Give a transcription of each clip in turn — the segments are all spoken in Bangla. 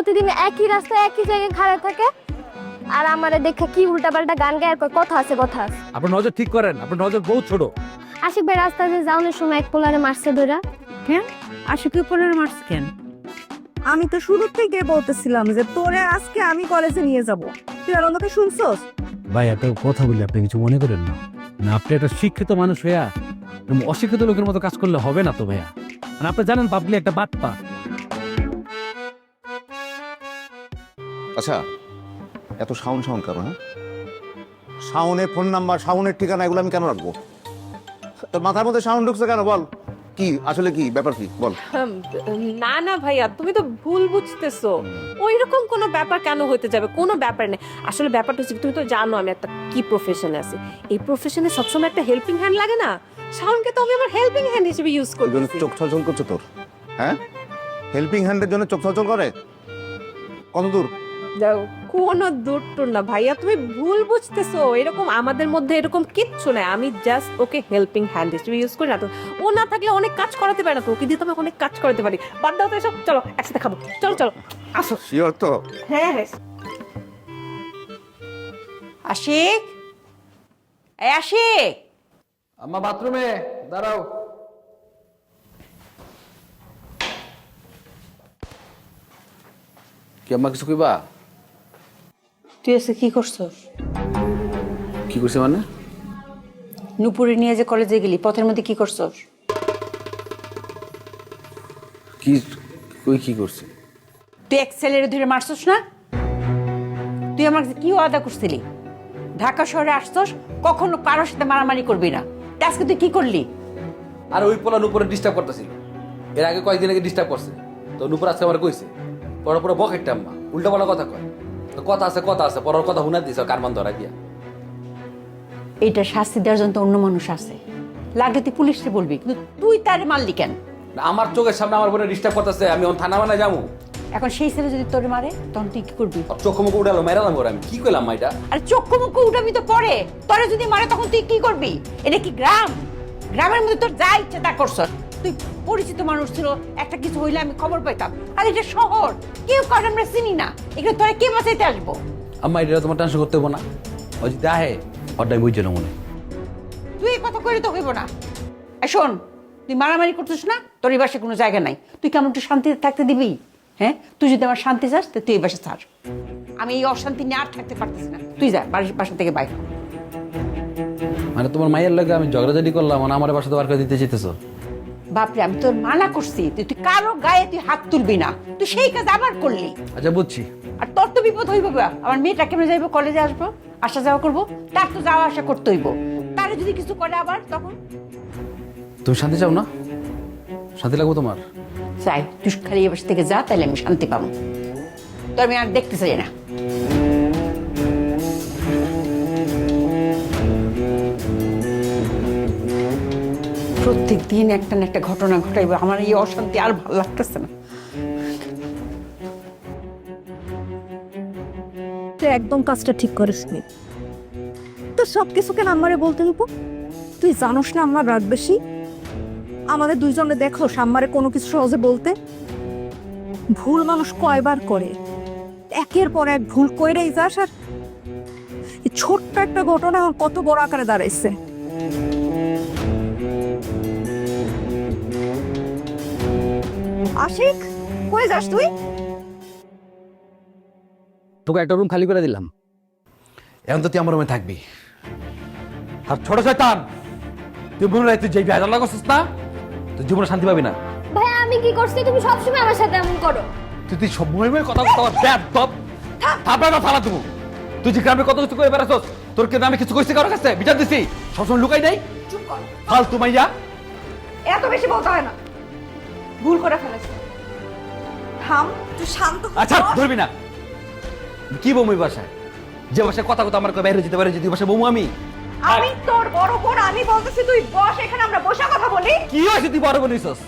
প্রতিদিন একই রাস্তায় একই জায়গায় খাড়া থাকে। আর আমারে দেখে কি উল্টাপাল্টা গান গায় আর কয় কথা আছে কথা আছে। আপনার নজর ঠিক করেন আপনার নজর বহুত ছোট। আশিক ভাই রাস্তায় যে যাওয়ানোর সময় এক পোলারে মারছে ধরা কেন? আশিকের পরের মার্কস কেন? আমি তো শুরু থেকে বলতেছিলাম যে তোরে আজকে আমি কলেজে নিয়ে যাব। তুই আর আমাকে শুনছস? ভাই একটা কথা বলি আপনি কিছু মনে করেন না। না আপনি একটা শিক্ষিত মানুষ হইয়া অশিক্ষিত লোকের মতো কাজ করলে হবে না তো ভাইয়া। মানে আপনি জানেন পাবলি একটা বাদ আচ্ছা এত সাউন্ড সাউন্ড কেন হ্যাঁ? শাওনের ফোন নাম্বার শাওনের ঠিকানা এগুলো আমি কেন রাখব? তোর মাথার মধ্যে সাউন্ড ঢুকছে কেন বল। কি আসলে কি ব্যাপার কি বল। না না ভাইয়া তুমি তো ভুল বুঝতেছো। ওই রকম কোনো ব্যাপার কেন হতে যাবে? কোনো ব্যাপার নেই। আসলে ব্যাপারটা হচ্ছে তুমি তো জানো আমি একটা কি প্রফেশনে আছি। এই প্রফেশনে সবসময় একটা হেল্পিং হ্যান্ড লাগে না? শাওনকে তো আমি আমার হেল্পিং হ্যান্ড হিসেবে ইউজ করি চোখ ছলছল করছে তোর হ্যাঁ? হেল্পিং হ্যান্ডের জন্য চোখ ছলছল করে? কত দূর কোনো দূর টুর না ভাইয়া তুমি ভুল বুঝতেছো। এরকম আমাদের মধ্যে এরকম কিচ্ছু নাই। আমি জাস্ট ওকে হেল্পিং হ্যান্ড হিসেবে ইউজ করি না তো। ও না থাকলে অনেক কাজ করাতে পারে না তো। ওকে দিয়ে অনেক কাজ করাতে পারি। বাদ দাও তো এসব। চলো একসাথে খাব। চলো চলো। আসো। শিওর তো। হ্যাঁ হ্যাঁ। আশিক? এই আশিক! আম্মা বাথরুমে। দাঁড়াও। কি আম্মা কিছু কইবা? তুই এসে কি করছস? কি করছে মানে? নুপুরে নিয়ে যে কলেজে গেলি পথের মধ্যে কি করছস? কি কই কি করছে? তুই এক ছেলের ধরে মারছস না? তুই আমার কাছে কি ওয়াদা করছিলি? ঢাকা শহরে আসছস কখনো কারোর সাথে মারামারি করবি না। তা আজকে তুই কি করলি? আর ওই পোলা নুপুরে ডিস্টার্ব করতেছিল। এর আগে কয়েকদিন আগে ডিস্টার্ব করছে। তো নুপুর আজকে আমার কইছে পরে পরে বকেটটা আম্মা উল্টা পাল্টা কথা কয়। তো কথা আছে কথা আছে পরের কথা হুনা দিছে কার ধরা দিয়া এইটা শাস্তি দেওয়ার জন্য তো অন্য মানুষ আছে। লাগে তুই পুলিশে বলবি কিন্তু তুই তারে মারলি কেন? না, আমার চোখের সামনে আমার বোনে ডিস্টার্ব করতেছে আমি ওর থানা মানে যাব। এখন সেই ছেলে যদি তোরে মারে তখন তুই কি করবি? আর চোখ মুখ উঠালো মেরালাম করে আমি কি কইলাম মা এটা? আর চক্ষু মুখ উঠাবি তো পরে তোরে যদি মারে তখন তুই কি করবি? এটা কি গ্রাম? গ্রামের মধ্যে তোর যা ইচ্ছে তা করছ তুই পরিচিত মানুষ ছিল একটা কিছু হইলে আমি খবর পাইতাম। আর এটা শহর কেউ কারণ আমরা চিনি না। এখানে তোরা কে বাঁচাইতে আসব? আম্মা এটা তোমার টেনশন করতে হব না। ওই যদি আহে ওটাই বুঝছিল মনে। তুই এই কথা করে তো হইব না। আর শোন তুই মারামারি করছিস না তোর এই বাসে কোনো জায়গা নাই। তুই কেমন একটু শান্তিতে থাকতে দিবি? হ্যাঁ? তুই যদি আমার শান্তি চাস তো তুই এই বাসে ছাড়। আমি এই অশান্তি নিয়ে আর থাকতে পারতেছি না। তুই যা বাড়ির বাসা থেকে বাইরে মানে তোমার মায়ের লাগে আমি ঝগড়াঝাটি করলাম মানে আমার বাসা তো বার করে দিতে চেতেছো বাপরে আমি তোর মানা করছি। তুই তুই কারও গায়ে তুই হাত তুলবি না। তুই সেই কাজ আবার করলি। আচ্ছা বুঝছি। আর তোর তো বিপদ হইব বা আমার মেয়েটা কেমন যাইব কলেজে আসব আসা যাওয়া করব? তার তো যাওয়া আসা করতে হইব। তারে যদি কিছু করে আবার তখন? তুমি শান্তি চাও না? শান্তি লাগবো তোমার? চাই তুই খালি এবার থেকে যা তাহলে আমি শান্তি পাবো। তো আমি আর দেখতে চাই না। প্রত্যেক দিন একটা না একটা ঘটনা ঘটাইবে। আমার এই অশান্তি আর ভালো লাগতেছে না। একদম কাজটা ঠিক করিসনি। তো সব কিছুকে আমারে বলতে দিব তুই জানোস না আমার রাগ বেশি। আমাদের দুইজনে দেখো সাম্মারে কোনো কিছু সহজে বলতে। ভুল মানুষ কয়বার করে। একের পর এক ভুল কইরেই যাস আর ছোট্ট একটা ঘটনা কত বড় আকারে দাঁড়াইছে। আশিক কই যাস তুই? তোকে একটা রুম খালি করে দিলাম। এখন তো তুই আমার রুমে থাকবি। আর ছোট শয়তান তুই মনে রাখ তুই যে ভেজাল করছিস না তুই জীবনে শান্তি পাবি না। ভাই আমি কি করছি? তুমি সবসময় আমার সাথে এমন করো। তুই তুই সব মহিমের কথা বলতে আমার ব্যাপ তপ থাপড়া না ফালা তুই যে গ্রামে কত কিছু করে বেড়াচ্ছস তোর কেন আমি কিছু কইছি কারোর কাছে? বিচার দিছি। সবসময় লুকাই নাই ফালতু মাইয়া। এত বেশি বলতে হয় না। ভুল করে ফেলেছে। থাম তুই শান্ত হ। আচ্ছা ধরবি না। কি বমু বাসায়? যে বাসায় কথা কথা আমার কয় বাইরে যেতে পারে যদি বাসায় বমু আমি? আমি তোর বড় বোন আমি বলতেছি তুই বস এখানে আমরা বসে কথা বলি। কি হয়েছে তুই বড় বোন হইছস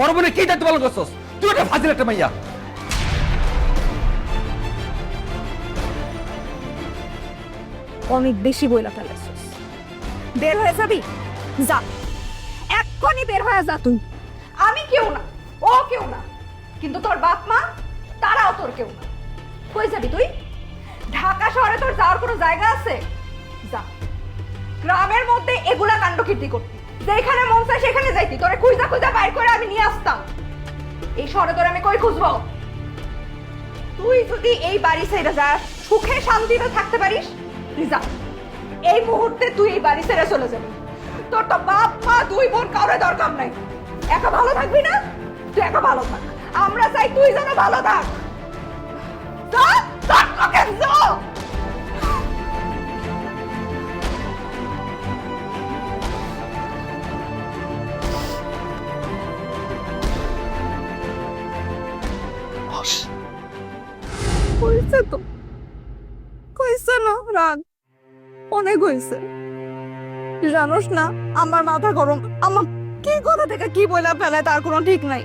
বড় বোনে কি দায়িত্ব পালন করছস? তুই একটা ফাজিল একটা মাইয়া। অনেক বেশি বইলা ফেলেছিস। বের হয়ে যাবি? যা। এক্ষুনি বের হয়ে যা তুই। আমি কেউ না। ও কেউ না। কিন্তু তোর বাপ মা, তারাও তোর কেউ না। কই যাবি তুই? ঢাকা শহরে তোর যাওয়ার কোনো জায়গা আছে? যা। গ্রামের মধ্যে এগুলা কাণ্ড কীর্তি। করতি যেখানে মন চায় সেখানে যাইতি। তোরে খুঁজা খুঁজা বাইর করে আমি নিয়ে আসতাম। এই শহরে তোরে আমি কই খুঁজবো? তুই যদি এই বাড়ি ছেড়ে যা, সুখে শান্তিতে থাকতে পারিস, তুই যা। এই মুহূর্তে তুই এই বাড়ি ছেড়ে চলে যাবি। তোর তো বাপ মা, দুই বোন, কারোর দরকার নাই। একা ভালো থাকবি না? তুই একা ভালো থাক। আমরা চাই তুই যেন ভালো থাক। হয়েছে তো। কইছে না রাগ। অনেক হয়েছে। জানোস না আমার মাথা গরম। আমার কি কথা থেকে কি বলে ফেলে তার কোনো ঠিক নাই।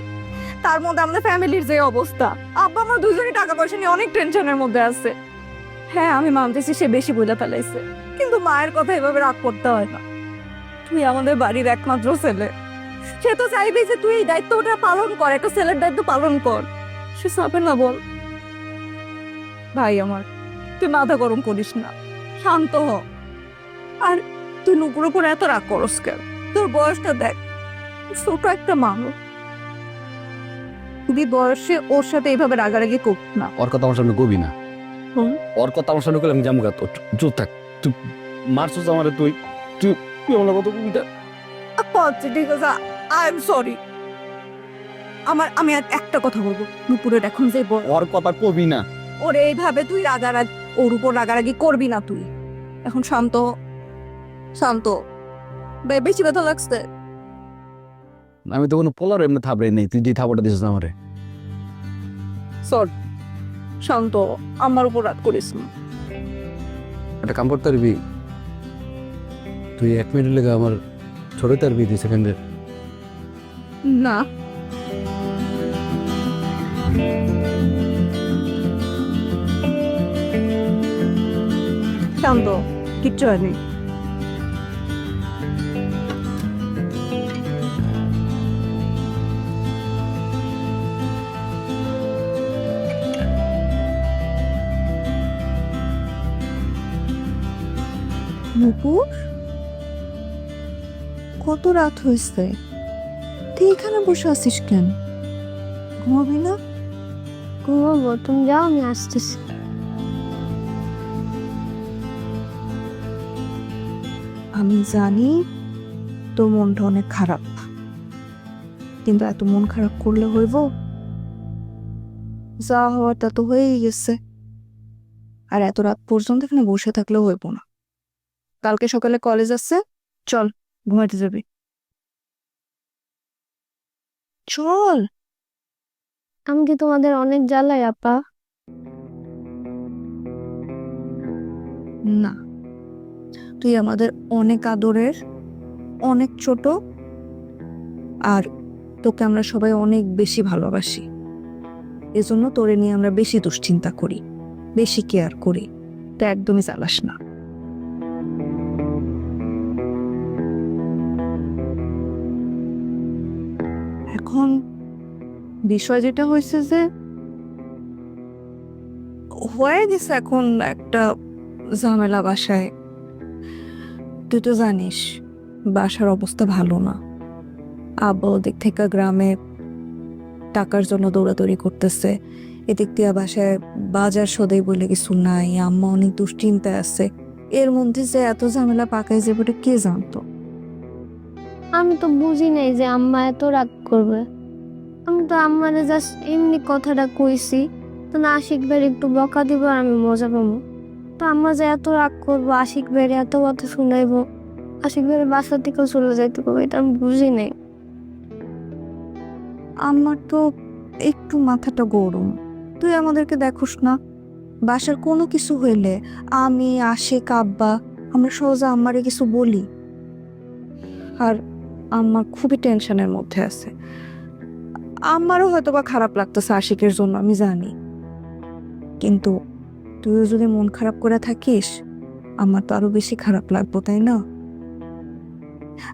তার মধ্যে আমাদের ফ্যামিলির যে অবস্থা। আব্বা, আমার দুজনই টাকা পয়সা নিয়ে অনেক টেনশনের মধ্যে আছে। হ্যাঁ আমি মানতেছি সে বেশি বলে ফেলাইছে। কিন্তু মায়ের কথা এভাবে রাগ করতে হয় না। তুই আমাদের বাড়ির একমাত্র ছেলে। সে তো চাইবে যে তুই এই দায়িত্বটা পালন কর, একটা ছেলের দায়িত্ব পালন কর। সে চাবে না বল। ভাই আমার, তুই মাথা গরম করিস না। শান্ত হ। আর তুই নুপুর উপর এত রাগ করস কেন? তোর বয়সটা দেখ, ছোট একটা মানুষ। তুই বয়সে ওর সাথে এইভাবে রাগারাগি করত না। ওর কথা আমার সামনে কবি না? ওর কথা আমার সামনে করলে আমি জামগা তো চুপ থাক তুই মারছিস আমারে তুই। তুই তুই আমার কথা কবি না। আচ্ছা ঠিক আছে। I am sorry. আমার আমি আর একটা কথা বলব। নুপুরের এখন যে ওর কথা কবি না। ওরে এইভাবে তুই রাগারাগ ওর উপর রাগারাগি করবি না তুই। এখন শান্ত শান্ত বেশি ব্যথা লাগছে। আমি তো কোনো পোলার এমনি থাবড়ে নেই। তুই যে থাবড়টা দিছিস আমারে। সর। শান্ত আমার উপর রাগ করিস না। একটা কাম করতে পারবি? তুই এক মিনিট লেগে আমার ছোট তারবি দুই সেকেন্ডের না। শান্ত কিচ্ছু হয়নি নুপুর কত রাত হয়েছে? তুই এখানে বসে আছিস কেন? ঘুমাবি না? ঘুমাবো তুমি যাও আমি আসতেছি। আমি জানি তোর মনটা অনেক খারাপ কিন্তু এত মন খারাপ করলে হইব? যা হওয়াটা তো হয়েই গেছে। আর এত রাত পর্যন্ত এখানে বসে থাকলেও হইব না। কালকে সকালে কলেজ আছে চল ঘুমাতে যাবি। চল। আমি কি তোমাদের অনেক জ্বালাই আপা? না। তুই আমাদের অনেক আদরের অনেক ছোট আর তোকে আমরা সবাই অনেক বেশি ভালোবাসি। এজন্য তোরে নিয়ে আমরা বেশি দুশ্চিন্তা করি বেশি কেয়ার করি। তো একদমই চালাস না। এখন বিষয় যেটা হয়েছে যে হয়ে গেছে এখন একটা ঝামেলা বাসায়। তুই তো জানিস, বাসার অবস্থা ভালো না। আব্বা ওদিক থেকে গ্রামে টাকার জন্য দৌড়াদৌড়ি করতেছে। এদিক দিয়ে বাসায় বাজার সদাই বলে কিছু নাই, আম্মা অনেক দুশ্চিন্তায় আছে। এর মধ্যে যে এত ঝামেলা পাকায় যাবে ওটা কে জানতো? আমি তো বুঝি নাই যে আম্মা এত রাগ করবে। আমি তো আম্মারে জাস্ট এমনি কথাটা কইছি, তো না, আশিক বের একটু বকা দিব আর আমি মজা পাবো। তো আম্মা যে এত রাগ করব, আশিক বের এত কথা শুনাইবো, আশিক বের বাসা থেকেও চলে যাইতে পারব, এটা আমি বুঝি নাই। আমার তো একটু মাথাটা গরম। তুই আমাদেরকে দেখোস না, বাসার কোনো কিছু হইলে আমি, আশিক, আব্বা, আমরা সহজে আমারে কিছু বলি। আর আমার খুবই টেনশনের মধ্যে আছে। আমারও হয়তো বা খারাপ লাগতেছে আশিকের জন্য, আমি জানি। কিন্তু তুইও যদি মন খারাপ করে থাকিস, আমার তো আরও বেশি খারাপ লাগবো, তাই না?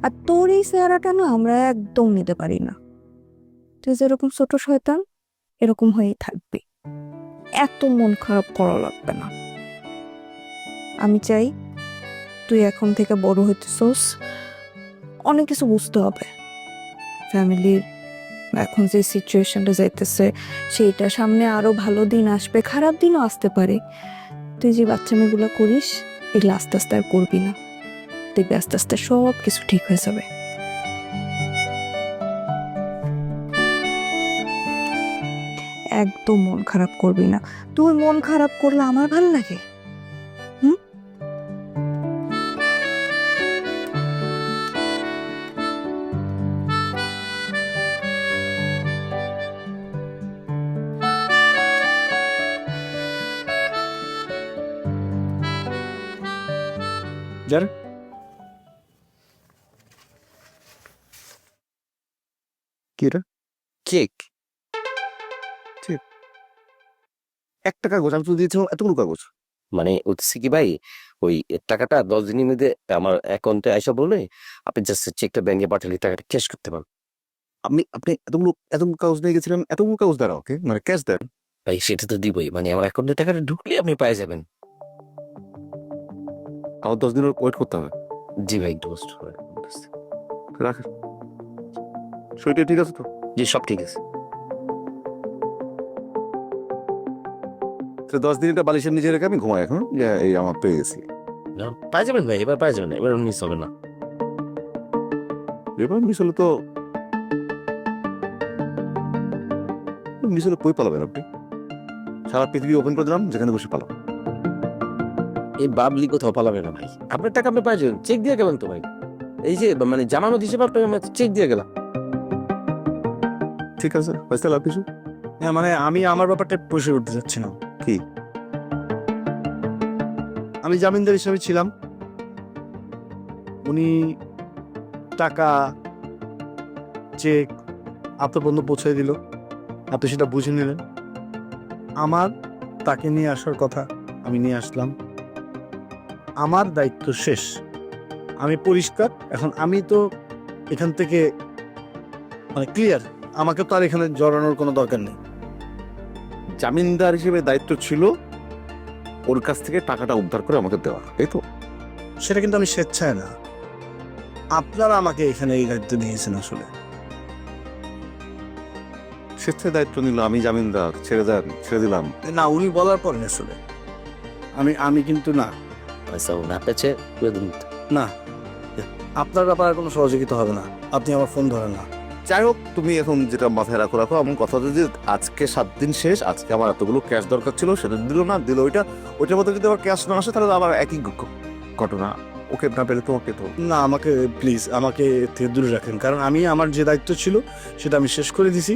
আর তোর এই চেহারাটা না আমরা একদম নিতে পারি না। তুই যেরকম ছোট শয়তান, এরকম হয়েই থাকবি। এত মন খারাপ করা লাগবে না। আমি চাই তুই এখন থেকে বড় হইতেছস অনেক কিছু বুঝতে হবে। ফ্যামিলির এখন যে সিচুয়েশনটা যাইতেছে সেইটা সামনে আরও ভালো দিন আসবে, খারাপ দিনও আসতে পারে। তুই যে বাচ্চা মেয়েগুলো করিস, এগুলো আস্তে আস্তে আর করবি না। দেখবি আস্তে আস্তে সব কিছু ঠিক হয়ে যাবে। একদম মন খারাপ করবি না। তুই মন খারাপ করলে আমার ভালো লাগে? একটা কাগজ আমি তো দিয়েছিলাম এতগুলো কাগজ মানে হচ্ছে কি ভাই ওই টাকাটা দশ দিনের মধ্যে আমার অ্যাকাউন্টে আইসা বলে আপনি জাস্ট চেকটা ব্যাংকে পাঠালে টাকাটা ক্যাশ করতে পারেন আপনি আপনি এতগুলো এতগুলো কাগজ নিয়ে গেছিলেন এতগুলো কাগজ দ্বারা ওকে মানে ক্যাশ দেন। ভাই সেটা তো দিবই মানে আমার অ্যাকাউন্টে টাকাটা ঢুকলে আপনি পেয়ে যাবেন। আমার দশ দিনের ওয়েট করতে হবে। জি ভাই দোস্ত রাখেন। শরীরটা ঠিক আছে তো? জি সব ঠিক আছে। তো দশ দিন দিনটা বালিশের নিচে রেখে আমি ঘুমাই এখন। এই আমার পেয়ে গেছি না, পাই যাবেন ভাই এবার পাই যাবেন এবার মিস হবে না। এবার মিস হলে তো মিস হলে কই পালাবেন আপনি? সারা পৃথিবী ওপেন করে দিলাম যেখানে বসে পালাম এই বাবলি কোথাও পালাবে না ভাই। আপনার টাকা আপনি পাই যাবেন চেক দিয়ে গেলেন তো ভাই। এই যে মানে জামানত হিসেবে আপনি চেক দিয়ে গেলাম। ঠিক আছে পয়সা লাভ কিছু হ্যাঁ মানে আমি আমার ব্যাপারটা পরিষ্কার উঠতে চাচ্ছি না কি? আমি জামিনদার হিসেবে ছিলাম। উনি টাকা, চেক আপনার পর্যন্ত পৌঁছে দিল। আপনি সেটা বুঝে নিলেন। আমার তাকে নিয়ে আসার কথা আমি নিয়ে আসলাম। আমার দায়িত্ব শেষ। আমি পরিষ্কার। এখন আমি তো এখান থেকে মানে ক্লিয়ার আমাকে তো আর এখানে জড়ানোর কোনো দরকার নেই। জামিনদার হিসেবে দায়িত্ব ছিল ওর কাছ থেকে টাকাটা উদ্ধার করে আমাকে দেওয়া এই তো? সেটা কিন্তু আমি স্বেচ্ছায় না। আপনারা আমাকে এখানে এই দায়িত্ব দিয়েছেন আসলে। স্বেচ্ছায় দায়িত্ব নিল আমি জামিনদার ছেড়ে দেন ছেড়ে দিলাম। না উনি বলার পরে আসলে। আমি আমি কিন্তু না। পেয়েছে করে দিন। না। আপনার ব্যাপারে কোনো সহযোগিতা হবে না। আপনি আমার ফোন ধরেন না। যাই হোক তুমি এখন যেটা মাথায় রাখো রাখো আমার কথা যে আজকে সাত দিন শেষ আজকে আমার এতগুলো ক্যাশ দরকার ছিল সেটা দিল না দিল ওইটা। ওইটার মধ্যে যদি আবার ক্যাশ না আসে তাহলে আবার একই ঘটনা। ওকে না পেলে তোমাকে তো। না আমাকে প্লিজ আমাকে থেকে দূরে রাখেন কারণ আমি আমার যে দায়িত্ব ছিল সেটা আমি শেষ করে দিছি।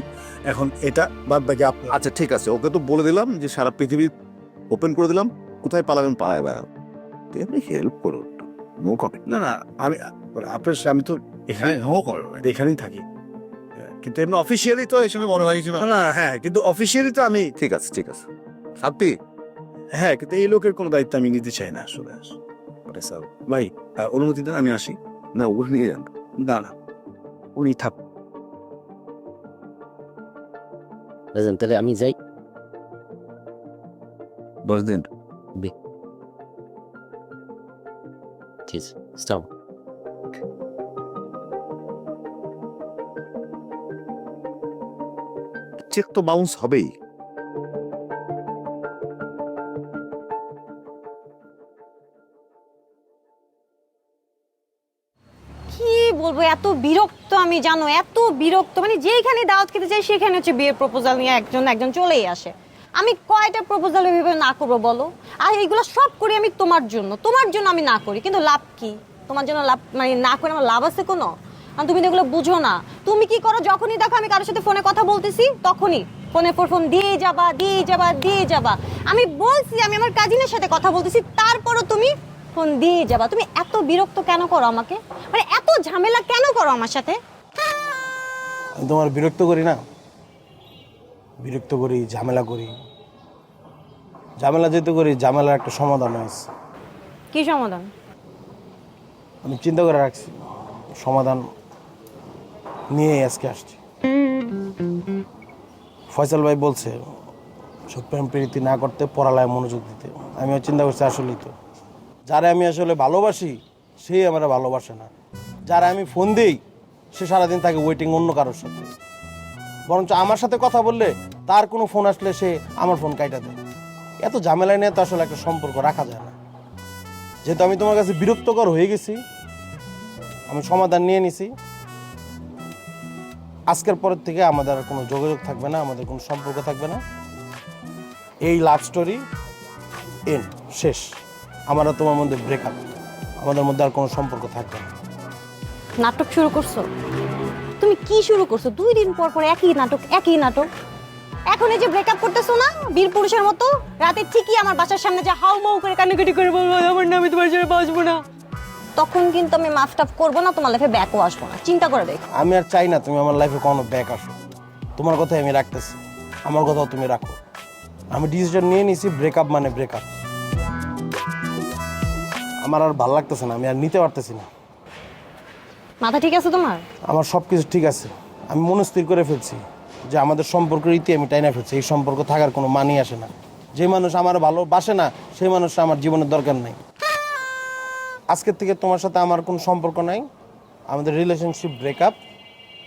এখন এটা বাদ বাকি আপনার আচ্ছা ঠিক আছে ওকে তো বলে দিলাম যে সারা পৃথিবী ওপেন করে দিলাম কোথায় পালাবেন পালায় বেড়ান। তুমি হেল্প করো নো কমেন্ট না না আমি আপনার আমি তো এখানে হোক এখানেই থাকি। কিন্তু এমনি অফিসিয়ালি তো হিসেবে মনে হয় না না হ্যাঁ কিন্তু অফিসিয়ালি তো আমি ঠিক আছে ঠিক আছে। সাপ্তি হ্যাঁ কিন্তু এই লোকের কোনো দায়িত্ব আমি নিতে চাই না আসলে। ভাই আহ, অনুমতি দেন আমি আসি। না ওগুলো নিয়ে যান। না না উনি থাক। তাহলে আমি যাই। দশ দিন। ঠিক আছে চেক তো বাউন্স হবেই। কি বলব, এত বিরক্ত আমি, জানো, এত বিরক্ত। মানে যেখানে দাওয়াত খেতে চাই, সেখানে হচ্ছে বিয়ের প্রপোজাল নিয়ে একজন একজন চলেই আসে। আমি কয়টা প্রপোজাল ভেবে না করব বলো? আর এইগুলো সব করি আমি তোমার জন্য। তোমার জন্য আমি না করি, কিন্তু লাভ কি? তোমার জন্য লাভ মানে না করে আমার লাভ আছে কোনো? আর তুমি তো এগুলো বুঝো না। তুমি কি করো? যখনই দেখো আমি কারোর সাথে ফোনে কথা বলতেছি তখনই ফোনে পর ফোন দিয়ে যাবা দিয়ে যাবা দিয়ে যাবা। আমি বলছি আমি আমার কাজিনের সাথে কথা বলতেছি তারপরও তুমি ফোন দিয়ে যাবা। তুমি এত বিরক্ত কেন করো আমাকে? মানে এত ঝামেলা কেন করো আমার সাথে? আমি তোমার বিরক্ত করি না। বিরক্ত করি ঝামেলা করি। ঝামেলা যেতে করি ঝামেলার একটা সমাধান আছে। কি সমাধান? আমি চিন্তা করে রাখছি। সমাধান নিয়ে আজকে আসছি। ফয়সাল ভাই বলছে সব প্রেম প্রীতি না করতে পড়ালায় মনোযোগ দিতে। আমিও চিন্তা করছি আসলেই তো। যারা আমি আসলে ভালোবাসি সেই আমার ভালোবাসে না। যারা আমি ফোন দিই, সে সারাদিন থাকে ওয়েটিং অন্য কারোর সাথে। বরঞ্চ আমার সাথে কথা বললে তার কোনো ফোন আসলে সে আমার ফোন কাইটা দেয়। এত ঝামেলা নিয়ে তো আসলে একটা সম্পর্ক রাখা যায় না। যেহেতু আমি তোমার কাছে বিরক্তকর হয়ে গেছি, আমি সমাধান নিয়ে নিছি। আজকের পরের থেকে আমাদের আর কোনো যোগাযোগ থাকবে না, আমাদের কোনো সম্পর্ক থাকবে না। এই লাভ স্টোরি এন শেষ। আমার তোমার মধ্যে ব্রেকআপ আমাদের মধ্যে আর কোনো সম্পর্ক থাকবে না। নাটক শুরু করছ? তুমি কি শুরু করছ? দুই দিন পর পর একই নাটক একই নাটক। এখন এই যে ব্রেকআপ করতেছো না, বীর পুরুষের মতো, রাতে ঠিকই আমার বাসার সামনে যে হাউ মাউ করে কান্নাকাটি করে বলব, আমার নামে তোমার সাথে বাসবো না। তখন কিন্তু আমি মাফ টাফ করব না তোমার লাইফে ব্যাকও আসব না। চিন্তা করে দেখো। আমি আর চাই না তুমি আমার লাইফে কোনো ব্যাক আসো। তোমার কথাই আমি রাখতেছি। আমার কথাও তুমি রাখো। আমি ডিসিশন নিয়ে নিছি ব্রেকআপ মানে ব্রেকআপ আমার আর ভালো লাগতেছে না আমি আর নিতে পারতেছি না। মাথা ঠিক আছে তোমার? আমার সব কিছু ঠিক আছে। আমি মনস্থির করে ফেলছি যে আমাদের সম্পর্কের ইতি আমি টাইনা ফেলছি। এই সম্পর্ক থাকার কোনো মানি আসে না। যে মানুষ আমার ভালোবাসে না সেই মানুষ আমার জীবনের দরকার নেই। আজকের থেকে তোমার সাথে আমার কোনো সম্পর্ক নাই। আমাদের রিলেশনশিপ ব্রেকআপ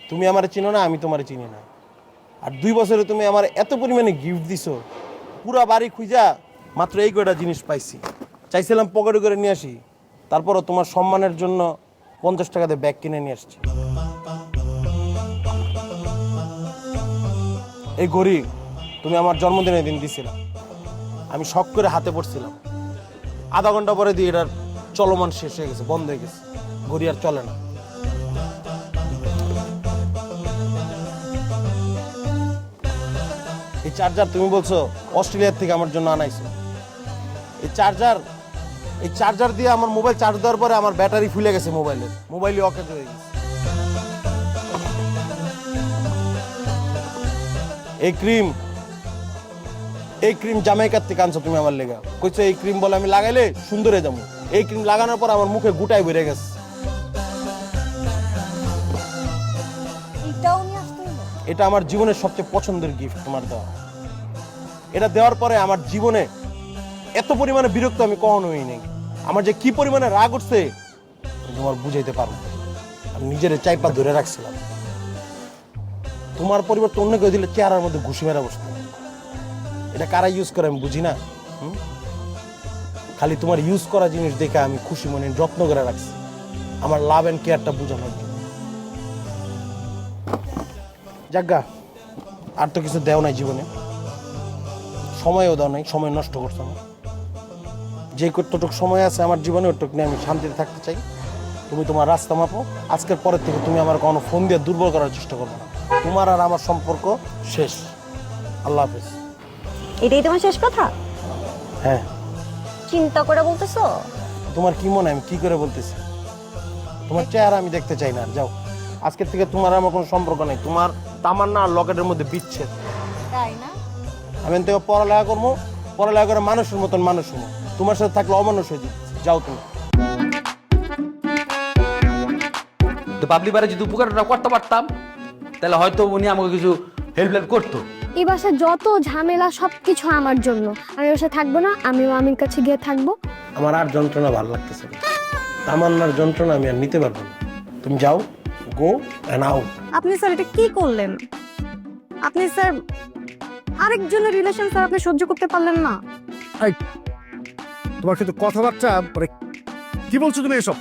তুমি আমার চিনো না, আমি তোমার চিনি না। আর দুই বছরে তুমি আমার এত পরিমাণে গিফট দিছো, পুরা বাড়ি খুঁজা মাত্র এই কয়টা জিনিস পাইছি। চাইছিলাম পকেটে করে নিয়ে আসি, তারপরও তোমার সম্মানের জন্য পঞ্চাশ টাকাতে ব্যাগ কিনে নিয়ে আসছি। এই ঘড়ি তুমি আমার জন্মদিনের দিন দিছিলাম আমি শখ করে হাতে পড়ছিলাম। আধা ঘণ্টা পরে দিয়ে এটার চলমান শেষ হয়ে গেছে, বন্ধ হয়ে গেছে। ঘড়ি আর চলে না। এই চার্জার তুমি বলছো, অস্ট্রেলিয়ার থেকে আমার জন্য আনাইছো। এই চার্জার এই চার্জার দিয়ে আমার মোবাইল চার্জ দেওয়ার পরে আমার ব্যাটারি ফুলে গেছে মোবাইলের মোবাইলই অকেজ হয়ে গেছে। এই ক্রিম এই ক্রিম জামাইকার থেকে আনছো তুমি আমার লেগা। কইছো এই ক্রিম বলে আমি লাগাইলে সুন্দর হয়ে যাব। এই ক্রিম লাগানোর পর আমার মুখে গুটাই বেড়ে গেছে। এটা আমার জীবনের সবচেয়ে পছন্দের গিফট তোমার দেওয়া। এটা দেওয়ার পরে আমার জীবনে এত পরিমাণে বিরক্ত আমি কখনো হই নাই আমার যে কি পরিমাণে রাগ উঠছে তোমার বুঝাইতে পারব আমি নিজের চাইপা ধরে রাখছিলাম। তোমার পরিবর্তে অন্য কেউ দিলে চেহারার মধ্যে ঘুষি মেরা বসতো। এটা কারা ইউজ করে আমি বুঝি না? খালি তোমার ইউজ করা জিনিস দেখে আমি খুশি মনে যত্ন করে রাখছি। আমার লাভ অ্যান্ড কেয়ারটা বোঝানোর জন্য। যাজ্ঞা আর তো কিছু দেও নাই জীবনে। সময়ও দাও নাই সময় নষ্ট করছ না। যে কতটুক সময় আছে আমার জীবনে ওটুক নিয়ে আমি শান্তিতে থাকতে চাই। তুমি তোমার রাস্তা মাপো। আজকের পরের থেকে তুমি আমার কোনো ফোন দিয়ে দুর্বল করার চেষ্টা করবে না। তোমার আর আমার সম্পর্ক শেষ। আল্লাহ হাফেজ। এটাই তোমার শেষ কথা? হ্যাঁ। চিন্তা করে বলতেছো? তোমার কি মনে হয়? আমি কি করে বলতেছি? তোমার চেহারা আমি দেখতে চাই না আর যাও। আজকের থেকে তোমার আমার কোনো সম্পর্ক নাই। তোমার তামান্না আর লকেটের মধ্যে বিচ্ছেদ। তাই না? আমি এখান থেকে পড়ালেখা করব। পড়ালেখা করে মানুষের মতন মানুষ হব। তোমার সাথে থাকলে অমানুষ হয়ে যাবে যাও তুমি। তো পাবলি বারে যদি উপকারটা করতে পারতাম তাহলে হয়তো উনি আমাকে কিছু হেল্প হেল্প করতো। এই বাসায় যত ঝামেলা সব কিছু আমার জন্য। আমি সাথে থাকব না আমি মামির কাছে গিয়ে থাকব। আমার আর যন্ত্রণা ভালো লাগতেছে না। তামান্নার যন্ত্রণা আমি আর নিতে পারব না। তুমি যাও গো অ্যান্ড আউট আপনি স্যার এটা কি করলেন? আপনি স্যার আরেকজনের রিলেশন স্যার আপনি সহ্য করতে পারলেন না। তোমার কিন্তু কথাবার্তা মানে কি বলছো তুমি এসব?